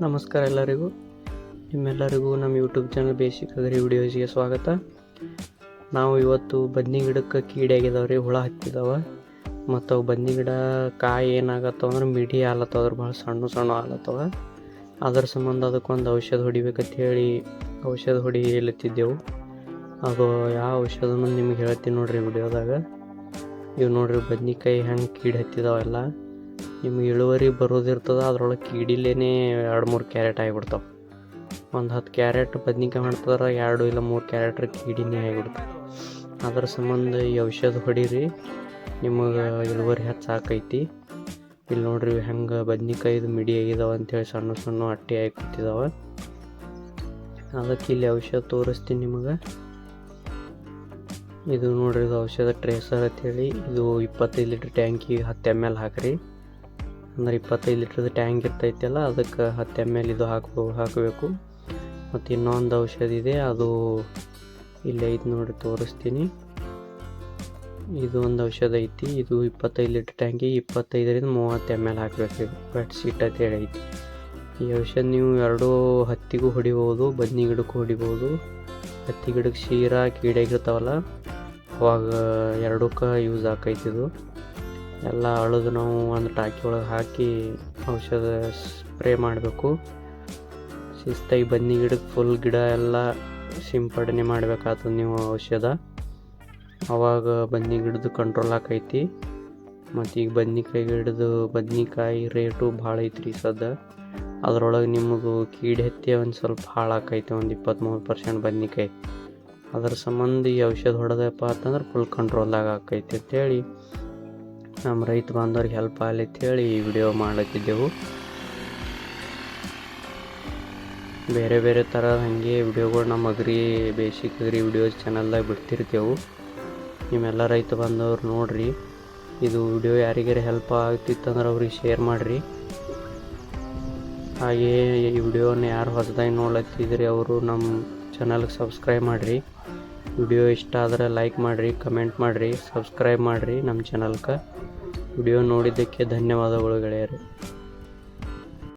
ನಮಸ್ಕಾರ ಎಲ್ಲರಿಗೂ. ನಿಮ್ಮೆಲ್ಲರಿಗೂ ನಮ್ಮ ಯೂಟ್ಯೂಬ್ ಚಾನಲ್ ಬೇಸಿಕ್ ಅಗ್ರಿ ವಿಡಿಯೋಸ್ಗೆ ಸ್ವಾಗತ. ನಾವು ಇವತ್ತು ಬನ್ನಿ ಗಿಡಕ್ಕೆ ಕೀಡೆ ಆಗಿದಾವೆ ರೀ ಹುಳ ಹತ್ತಿದಾವೆ. ಮತ್ತು ಅವು ಬದ್ನಿ ಗಿಡ ಕಾಯಿ ಏನಾಗತ್ತವ ಅಂದ್ರೆ ಮಿಡಿ ಆಲತ್ತವ ಅದ್ರ ಭಾಳ ಸಣ್ಣ ಸಣ್ಣ ಆಲತ್ತವ ಅದ್ರ ಸಂಬಂಧ ಅದಕ್ಕೊಂದು ಔಷಧ ಹೊಡಿಬೇಕಂತ ಹೇಳಿ ಔಷಧ ಹೊಡಿಯಲತ್ತಿದ್ದೆವು ಅದು ಯಾವ ಔಷಧ ನಿಮ್ಗೆ ಹೇಳ್ತೀನಿ ನೋಡ್ರಿ ವಿಡಿಯೋದಾಗ ಇವು ನೋಡ್ರಿ ಬದ್ನಿಕಾಯಿ ಹೆಂಗೆ ಕೀಡು ಹತ್ತಿದಾವೆಲ್ಲ ನಿಮ್ಗೆ ಇಳುವರಿ ಬರೋದಿರ್ತದೆ ಅದ್ರೊಳಗೆ ಕೀಡಿಲೇನೆ ಎರಡು ಮೂರು ಕ್ಯಾರೆಟ್ ಆಗಿಬಿಡ್ತಾವೆ. ಒಂದು ಹತ್ತು ಕ್ಯಾರೆಟ್ ಬದ್ನಿಕಾಯಿ ಮಾಡ್ತಾರೆ ಎರಡು ಇಲ್ಲ ಮೂರು ಕ್ಯಾರೆಟ್ರ ಕೀಡಿನೇ ಆಗಿಬಿಡ್ತಾವೆ. ಅದ್ರ ಸಂಬಂಧ ಈ ಔಷಧ ಹೊಡೀರಿ, ನಿಮಗೆ ಇಳುವರಿ ಹೆಚ್ಚಾಕೈತಿ ಇಲ್ಲಿ ನೋಡ್ರಿ ಹೆಂಗೆ ಬದ್ನಿಕಾಯಿದು ಮಿಡಿ ಆಗಿದಾವೆ ಅಂತೇಳಿ ಸಣ್ಣ ಸಣ್ಣ ಅಟ್ಟಿ ಆಗಿ ಕೂತಿದಾವೆ. ಅದಕ್ಕೆ ಇಲ್ಲಿ ಔಷಧ ತೋರಿಸ್ತೀನಿ ನಿಮಗೆ. ಇದು ನೋಡ್ರಿ ಇದು ಔಷಧ ಟ್ರೇಸರ್ ಅಂತೇಳಿ, ಇದು ಇಪ್ಪತ್ತೈದು ಲೀಟ್ರ್ ಟ್ಯಾಂಕಿಗೆ ಹತ್ತು ಎಂ ಎಲ್ ಹಾಕ್ರಿ. ಅಂದ್ರೆ ಇಪ್ಪತ್ತೈದು ಲೀಟ್ರದ್ದು ಟ್ಯಾಂಕ್ ಇರ್ತೈತಲ್ಲ, ಅದಕ್ಕೆ ಹತ್ತು ಎಂ ಎಲ್ ಇದು ಹಾಕ್ಬೋ, ಹಾಕಬೇಕು. ಮತ್ತು ಇನ್ನೊಂದು ಔಷಧ ಇದೆ, ಅದು ಇಲ್ಲಿ ಐದು ನೋಡಿ ತೋರಿಸ್ತೀನಿ. ಇದು ಒಂದು ಔಷಧ ಐತಿ, ಇದು ಇಪ್ಪತ್ತೈದು ಲೀಟ್ರ್ ಟ್ಯಾಂಕಿಗೆ ಇಪ್ಪತ್ತೈದರಿಂದ ಮೂವತ್ತು ಎಂ ಎಲ್ ಹಾಕಬೇಕು ಬೆಡ್ ಶೀಟ್ ಅಂತ ಹೇಳಿ ಐತಿ. ಈ ಔಷಧ ನೀವು ಎರಡೂ ಹತ್ತಿಗೂ ಹೊಡಿಬೋದು ಬದ್ನಿ ಗಿಡಕ್ಕೂ ಹೊಡಿಬೋದು. ಹತ್ತಿ ಗಿಡಕ್ಕೆ ಶೀರಾ ಕೀಡೆಗಿರ್ತಾವಲ್ಲ ಅವಾಗ ಎರಡಕ್ಕೆ ಯೂಸ್ ಆಕೈತಿ ಇದು. ಎಲ್ಲ ಅಳದು ನಾವು ಒಂದು ಟಾಕಿ ಒಳಗೆ ಹಾಕಿ ಔಷಧ ಸ್ಪ್ರೇ ಮಾಡಬೇಕು. ಶಿಸ್ತಾಗಿ ಬನ್ನಿ ಗಿಡಕ್ಕೆ ಫುಲ್ ಗಿಡ ಎಲ್ಲ ಸಿಂಪಡಣೆ ಮಾಡಬೇಕಾಗ್ತದೆ ನೀವು ಔಷಧ. ಅವಾಗ ಬನ್ನಿ ಗಿಡದ ಕಂಟ್ರೋಲ್ ಆಕೈತಿ. ಮತ್ತು ಈಗ ಬದ್ನಿಕಾಯಿ ಗಿಡದು ಬದ್ನಿಕಾಯಿ ರೇಟು ಭಾಳ ಐತ್ರಿ ಸದ್ದ. ಅದರೊಳಗೆ ನಿಮಗೆ ಕೀಡ್ ಹತ್ತಿ ಒಂದು ಸ್ವಲ್ಪ ಹಾಳಾಕೈತಿ, ಒಂದು ಇಪ್ಪತ್ತ್ಮೂರು ಪರ್ಸೆಂಟ್ ಬದ್ನಿಕಾಯಿ. ಅದ್ರ ಸಂಬಂಧ ಈ ಔಷಧ ಹೊಡೆದಪ್ಪ ಅಂತಂದ್ರೆ ಫುಲ್ ಕಂಟ್ರೋಲ್ದಾಗ ಆಕೈತಿ ಅಂತೇಳಿ ನಮ್ಮ ರೈತ ಬಾಂಧವ್ರಿಗೆ ಹೆಲ್ಪ್ ಆಗಲಿ ಹೇಳಿ ಈ ವಿಡಿಯೋ ಮಾಡತ್ತಿದ್ದೆವು ಬೇರೆ ಬೇರೆ ಥರ ಹಾಗೆ ವಿಡಿಯೋಗಳು ನಮ್ಮ ಅಗ್ರಿ ಬೇಸಿಕ್ ಅಗ್ರಿ ವಿಡಿಯೋಸ್ ಚಾನಲ್ದಾಗ ಬಿಡ್ತಿರ್ತೇವೆ. ನಿಮ್ಮೆಲ್ಲ ರೈತ ಬಾಂಧವ್ರು ನೋಡ್ರಿ. ಇದು ವಿಡಿಯೋ ಯಾರಿಗಾರ ಹೆಲ್ಪ್ ಆಗ್ತಿತ್ತಂದ್ರೆ ಅವ್ರಿಗೆ ಶೇರ್ ಮಾಡಿರಿ. ಹಾಗೆಯೇ ಈ ವಿಡಿಯೋನ ಯಾರು ಹೊಸದಾಗಿ ನೋಡ್ಲತ್ತಿದ್ರಿ ಅವರು ನಮ್ಮ ಚಾನಲ್ಗೆ ಸಬ್ಸ್ಕ್ರೈಬ್ ಮಾಡಿರಿ. ವಿಡಿಯೋ ಇಷ್ಟ ಆದರೆ ಲೈಕ್ ಮಾಡಿರಿ ಕಮೆಂಟ್ ಮಾಡಿರಿ ಸಬ್ಸ್ಕ್ರೈಬ್ ಮಾಡಿರಿ ನಮ್ಮ ಚಾನಲ್ಗೆ ವಿಡಿಯೋ ನೋಡಿದ್ದಕ್ಕೆ ಧನ್ಯವಾದಗಳು ಗೆಳೆಯರು.